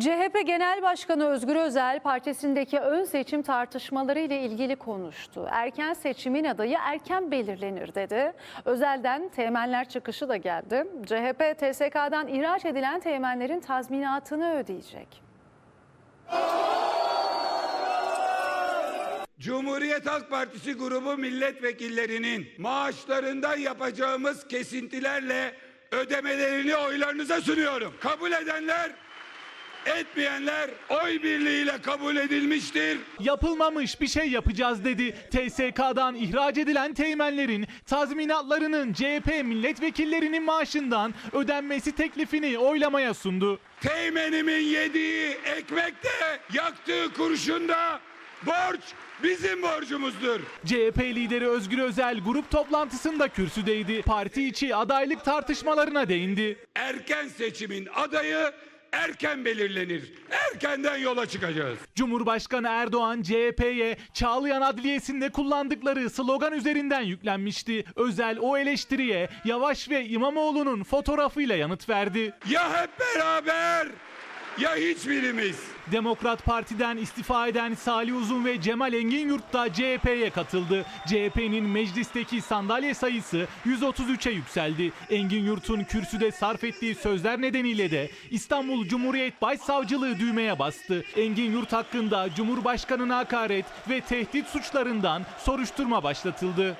CHP Genel Başkanı Özgür Özel partisindeki ön seçim tartışmaları ile ilgili konuştu. Erken seçimin adayı erken belirlenir dedi. Özel'den teğmenler çıkışı da geldi. CHP TSK'dan ihraç edilen teğmenlerin tazminatını ödeyecek. Cumhuriyet Halk Partisi grubu milletvekillerinin maaşlarından yapacağımız kesintilerle ödemelerini oylarınıza sunuyorum. Kabul edenler, etmeyenler oy birliğiyle kabul edilmiştir. Yapılmamış bir şey yapacağız dedi. TSK'dan ihraç edilen teğmenlerin tazminatlarının CHP milletvekillerinin maaşından ödenmesi teklifini oylamaya sundu. Teğmenimin yediği ekmekte, yaktığı kurşunda borç bizim borcumuzdur. CHP lideri Özgür Özel grup toplantısında kürsüdeydi. Parti içi adaylık tartışmalarına değindi. Erken seçimin adayı erken belirlenir. Erkenden yola çıkacağız. Cumhurbaşkanı Erdoğan CHP'ye Çağlayan Adliyesi'nde kullandıkları slogan üzerinden yüklenmişti. Özel o eleştiriye Yavaş ve İmamoğlu'nun fotoğrafıyla yanıt verdi. Ya hep beraber ya hiçbirimiz. Demokrat Parti'den istifa eden Salih Uzun ve Cemal Engin da CHP'ye katıldı. CHP'nin meclisteki sandalye sayısı 133'e yükseldi. Engin Yurt'un kürsüde sarf ettiği sözler nedeniyle de İstanbul Cumhuriyet Başsavcılığı düğmeye bastı. Engin Yurt hakkında Cumhurbaşkanına hakaret ve tehdit suçlarından soruşturma başlatıldı.